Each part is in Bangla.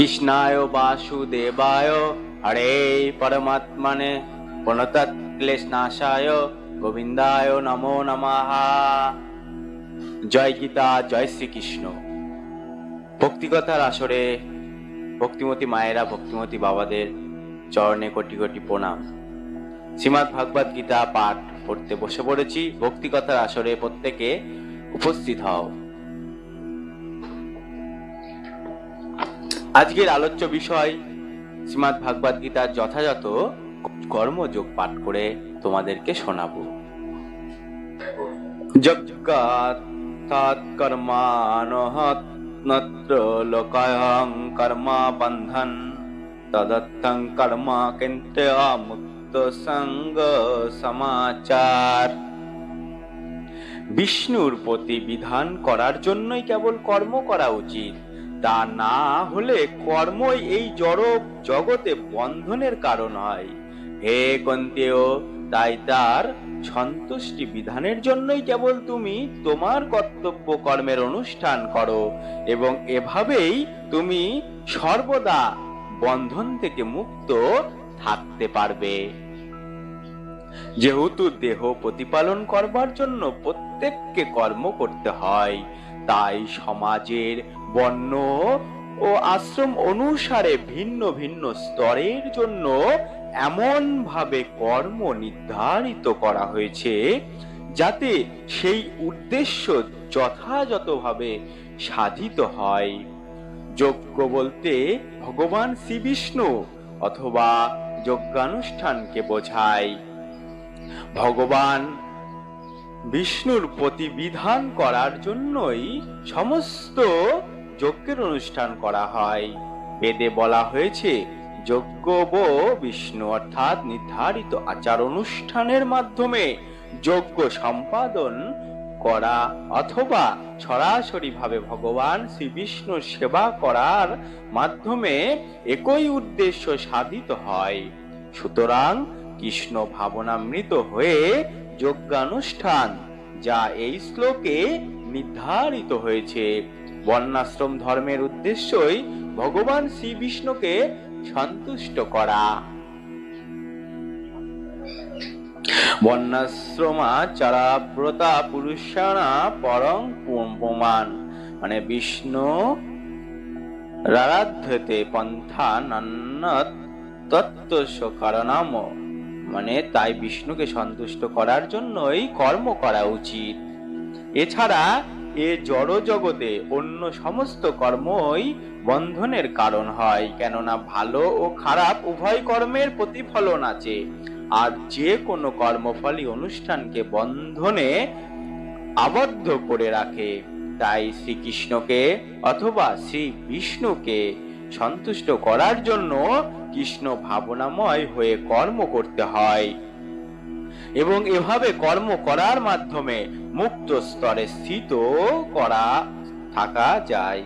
কৃষ্ণায় বাসুদেবায়, হরে পরমাত্মনে প্রণতৎ ক্লেশনাশায় গোবিন্দায় নমো নমঃ। জয় গীতা, জয় শ্রীকৃষ্ণ। ভক্তিকথার আসরে ভক্তিমতী মায়েরা, ভক্তিমতী বাবাদের চরণে কোটি কোটি প্রণাম। শ্রীমৎ ভাগবত গীতা পাঠ পড়তে বসে পড়েছি। ভক্তিকথার আসরে প্রত্যেকে উপস্থিত হও। আজকের আলোচ্য বিষয় শ্রীমৎ ভাগবত গীতার যথাযথ কর্মযোগ পাঠ করে তোমাদেরকে শোনাবো। যজ্ঞাৎকর্মানহত্নত্র লোকায়ং কর্মা বন্ধন তদত্থং কর্ম কিন্তু মুক্ত সঙ্গ সমাচার। বিষ্ণুর প্রতি বিধান করার জন্যই কেবল কর্ম করা উচিত। তা না হলে কর্মই এই জড় জগতে বন্ধনের কারণ হয়। হে কন্তেয় তাই তার সন্তুষ্টি বিধানের জন্যই কেবল তুমি তোমার কর্তব্য কর্মের অনুষ্ঠান করো এবং এভাবেই তুমি সর্বদা বন্ধন থেকে মুক্ত থাকতে পারবে। যেহেতু দেহ প্রতিপালন করবার জন্য প্রত্যেককে কর্ম করতে হয়, তাই সমাজের বর্ণ ও আশ্রম অনুসারে ভিন্ন ভিন্ন স্তরের জন্য এমন ভাবে কর্ম নির্ধারিত করা হয়েছে, যাতে সেই উদ্দেশ্য যথাযথভাবে সাধিত হয়। যজ্ঞ বলতে ভগবান শ্রী বিষ্ণু অথবা যজ্ঞানুষ্ঠানকে বোঝায়। ভগবান বিষ্ণুর প্রতিবিধান করার জন্যই সমস্ত যজ্ঞের অনুষ্ঠান করা হয়। বেদে বলা হয়েছে, যজ্ঞ বিষ্ণু অর্থাৎ নির্ধারিত আচার অনুষ্ঠানের মাধ্যমে যজ্ঞ সম্পাদন করা অথবা সরাসরি ভাবে ভগবান শ্রী বিষ্ণুর সেবা করার মাধ্যমে একই উদ্দেশ্য সাধিত হয়। সুতরাং কৃষ্ণ ভাবনামৃত হয়ে যজ্ঞানুষ্ঠান, যা এই শ্লোকে নির্ধারিত হয়েছে। বর্ণাশ্রম ধর্মের উদ্দেশ্যই ভগবান শ্রী বিষ্ণুকে সন্তুষ্ট করা। বর্ণাশ্রমা চারা ব্রতা পুরুষাণা পরং প্রমাণ মানে বিষ্ণু রারাধ্যতে পন্থা নান্নত তত্ত্ব কারণাম মানে তাই বিষ্ণুকে সন্তুষ্ট করার জন্যই কর্ম করা উচিত। এছাড়া এ জড় জগতে অন্য সমস্ত কর্মই বন্ধনের কারণ হয়, কেননা ভালো ও খারাপ উভয় কর্মের প্রতিফলন আছে। আর যে কোনো কর্মফলই অনুষ্ঠানকে বন্ধনে আবদ্ধ করে রাখে। তাই শ্রীকৃষ্ণকে অথবা শ্রী বিষ্ণুকে সন্তুষ্ট করার জন্য কৃষ্ণ ভাবনাময় হয়ে কর্ম করতে হয়। এবং এভাবে কর্ম করার মাধ্যমে মুক্ত স্তরে স্থিত করা থাকা যায়।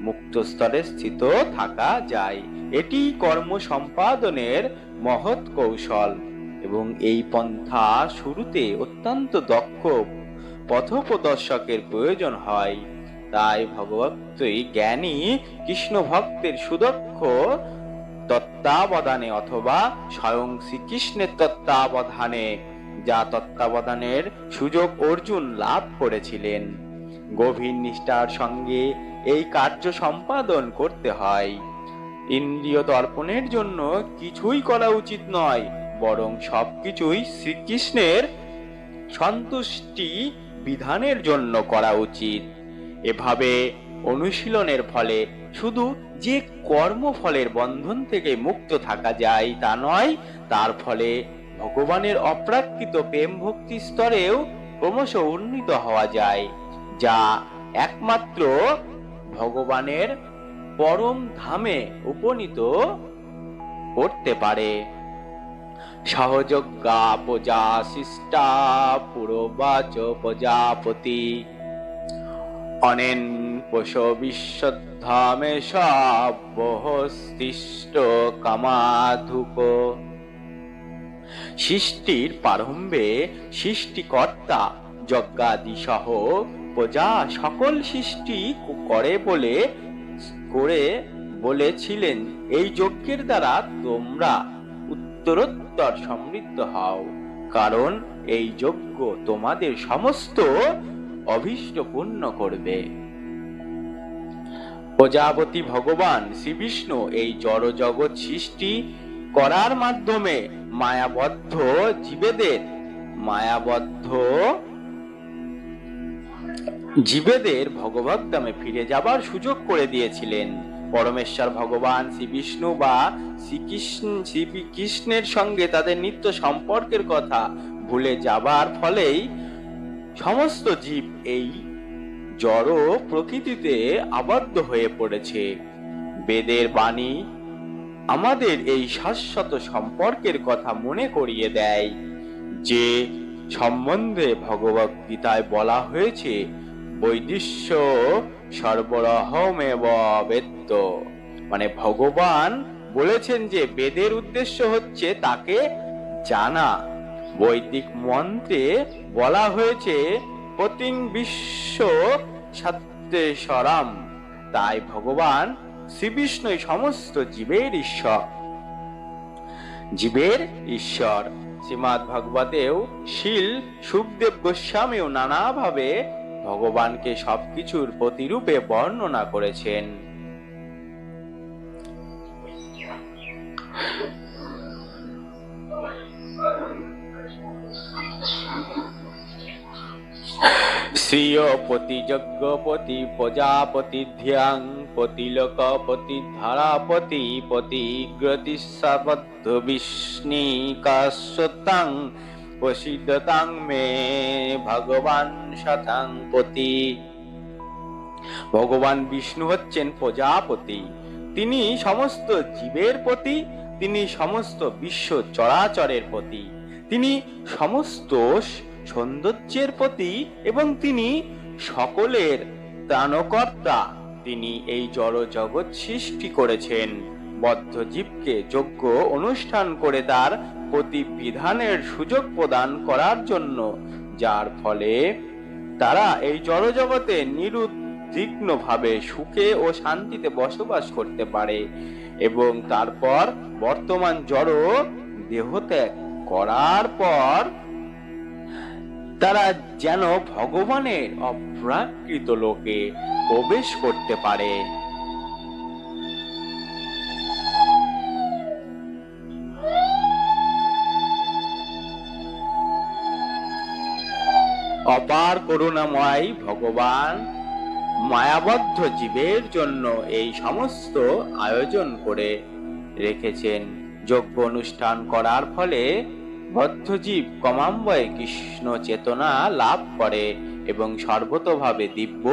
মুক্ত স্তরে স্থিত থাকা যায়। এটি কর্ম সম্পাদনের মহৎ কৌশল এবং এই পন্থা শুরুতে অত্যন্ত দক্ষ পথপ্রদর্শকের প্রয়োজন হয়। তাই ভগবতই জ্ঞানী কৃষ্ণ ভক্তের সুদক্ষ তত্ত্বাবধানে অথবা স্বয়ং শ্রীকৃষ্ণের তত্ত্বাবধানে যা তত্ত্বাবধানের সুযোগ অর্জুন লাভ করেছিলেন। গভীর নিষ্ঠার সঙ্গে এই কার্য সম্পাদন করতে হয়। ইন্দ্রিয় দর্পণের জন্য কিছুই করা উচিত নয়, বরং সবকিছুই শ্রীকৃষ্ণের সন্তুষ্টি বিধানের জন্য করা উচিত। এভাবে অনুশীলনের ফলে শুধু যে কর্মফলের বন্ধন থেকে মুক্ত থাকা যায় তা নয়, তার ফলে ভগবানের অপ্রাকৃত প্রেম ভক্তি স্তরেও ক্রমশ উন্নীত হওয়া যায়, যা একমাত্র ভগবানের পরম ধামে উপনীত করতে পারে। সহযোগ্যা প্রজা শিষ্টা পুরবাচ প্রজাপতি। অনেন পোষ বিশ্বধামে সবহস্তিষ্ঠ কামাধুক। সৃষ্টির প্রারম্ভে সৃষ্টিকর্তা যজ্ঞাদি সহ প্রজা সকল সৃষ্টি করে বলে, করে বলেছিলেন, এই যজ্ঞের দ্বারা তোমরা উত্তরোত্তর সমৃদ্ধ হও, কারণ এই যজ্ঞ তোমাদের সমস্ত অভীষ্ট পূর্ণ করবে। প্রজাপতি ভগবান শ্রী বিষ্ণু এই জড় জগৎ সৃষ্টি করার মাধ্যমে মায়াবদ্ধ জীবেদের মায়াবদ্ধ জীবেদের ভগবত ধামে ফিরে যাবার সুযোগ করে দিয়েছিলেন। পরমেশ্বর ভগবান শ্রী বিষ্ণু বা শ্রীকৃষ্ণ শ্রী কৃষ্ণের সঙ্গে তাদের নিত্য সম্পর্কের কথা ভুলে যাবার ফলেই সমস্ত জীব এই জড় প্রকৃতিতে আবদ্ধ হয়ে পড়েছে। বেদের বাণী আমাদের এই শাশ্বত সম্পর্কের কথা মনে করিয়ে দেয়। যে সম্বন্ধে ভগবত গীতায় বলা হয়েছে, বৈদিশ্য সর্বরহমেব বেদ্য মানে ভগবান বলেছেন যে বেদের উদ্দেশ্য হচ্ছে তাকে জানা। বৈদিক মন্ত্রে বলা হয়েছে, পতিং বিশ্ব সত্যেশ্বরাম তাই ভগবান শ্রী বিষ্ণুই সমস্ত জীবের ঈশ্বর। জীবের ঈশ্বর। শ্রীমৎ ভগবতেও শীল সুখদেব গোস্বামীও নানাভাবে ভগবানকে সবকিছুর প্রতিরূপে বর্ণনা করেছেন। শ্রীয়পতি যজ্ঞপতি, প্রজাপতি ধ্যাং পতি লোকপতি ধারাপতি, পতি গ্রতিসাবদ্ধ বিষ্ণি কাশ্যতাং প্রসিদ্ধতাং মে ভগবান শতাং পতি। ভগবান বিষ্ণু হচ্ছেন প্রজাপতি। তিনি সমস্ত জীবের প্রতি তিনি সমস্ত বিশ্ব চরাচরের প্রতি তিনি সমস্ত সৌন্দর্যের প্রতি এবং তিনি সকলের ত্রাণকর্তা তিনি এই জড় জগৎ সৃষ্টি করেছেন। বদ্ধ জীবকে যোগ্য অনুষ্ঠান করে তার প্রতিবিধানের সুযোগ প্রদান করার জন্য, যার ফলে তারা এই জড়জগতে নিরুদ্বিগ্ন ভাবে সুখে ও শান্তিতে বসবাস করতে পারে এবং তারপর বর্তমান জড় দেহত্যাগ করার পর তারা যেন ভগবানের অপ্রাকৃত লোকে প্রবেশ করতে পারে। অপার করুণাময় ভগবান মায়াবদ্ধ জীবের জন্য এই সমস্ত আয়োজন করে রেখেছেন। যজ্ঞ অনুষ্ঠান করার ফলে বদ্ধজীব কমাম্বয়ে কৃষ্ণ চেতনা লাভ করে এবং সর্বতভাবে দিব্য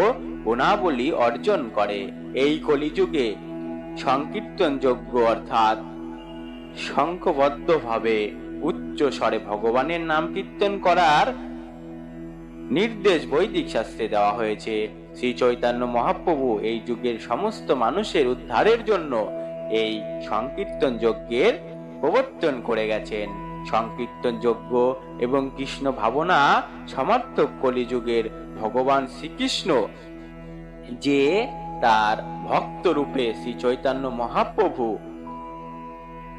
গুণাবলী অর্জন করে। এই কলিযুগে সংকীর্তন যজ্ঞ অর্থাৎ শঙ্খবদ্ধভাবে উচ্চ স্বরে ভগবানের নাম কীর্তন করার নির্দেশ বৈদিক শাস্ত্রে দেওয়া হয়েছে। শ্রী চৈতন্য মহাপ্রভু এই যুগের সমস্ত মানুষের উদ্ধারের জন্য এই সংকীর্তন যজ্ঞের প্রবর্তন করে গেছেন। সংকীর্তন যজ্ঞ এবং কৃষ্ণ ভাবনা সমর্থক কলিযুগের ভগবান শ্রীকৃষ্ণ, যে তার ভক্ত রূপে শ্রী চৈতন্য মহাপ্রভু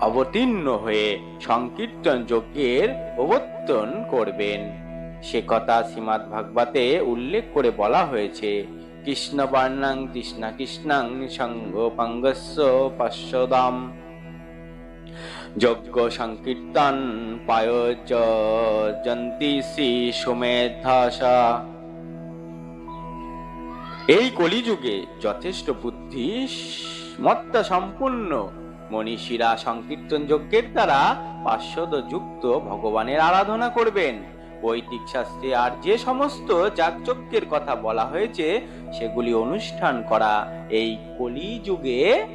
অবতীর্ণ হয়ে সংকীর্তন যজ্ঞের প্রবর্তন করবেন। সে কথা শ্রীমাদ ভাগবতে উল্লেখ করে বলা হয়েছে, কৃষ্ণ বর্ণাং কৃষ্ণ কৃষ্ণাং সঙ্গ পাঙ্গস্য পাশ্বদাম যজ্ঞ সংকীর্তন শ্রী সুমেধাসা এই কলিযুগে যথেষ্ট বুদ্ধি, মত্তা সম্পূর্ণ। মনীষীরা সংকীর্তন যজ্ঞের দ্বারা পার্শ্বদ যুক্ত ভগবানের আরাধনা করবেন। বৈদিক শাস্ত্রে আর যে সমস্ত যাগযজ্ঞের কথা বলা হয়েছে, সেগুলি অনুষ্ঠান করা এই কলিযুগে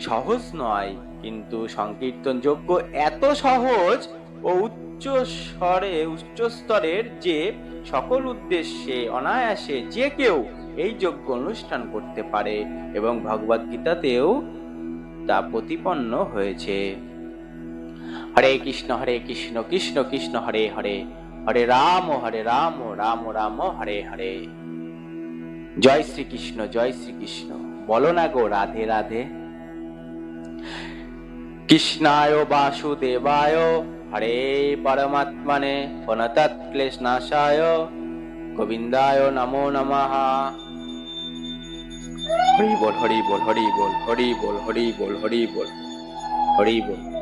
সহজ নয়। কিন্তু সংকীর্তন যোগ্য এত সহজ ও উচ্চ স্বরে, উচ্চ স্তরের যে সকল উদ্দেশ্যে অনায়াসে যে কেউ এই যজ্ঞ অনুষ্ঠান করতে পারে এবং ভগবদ গীতাতেও তা প্রতিপন্ন হয়েছে। হরে কৃষ্ণ হরে কৃষ্ণ কৃষ্ণ কৃষ্ণ, হরে হরে। হরে রাম হরে রাম রাম রাম, হরে হরে। জয় শ্রীকৃষ্ণ জয় শ্রীকৃষ্ণ। বলো না গো রাধে রাধে। কৃষ্ণায় বাসুদেবায়, হরে পরমাত্মনে প্রণতৎ ক্লেশনাশায়, গোবিন্দায় নমো নমঃ। হরি বল হরি বল হরি বল হরি বল হরি বল হরি বল হরি বল।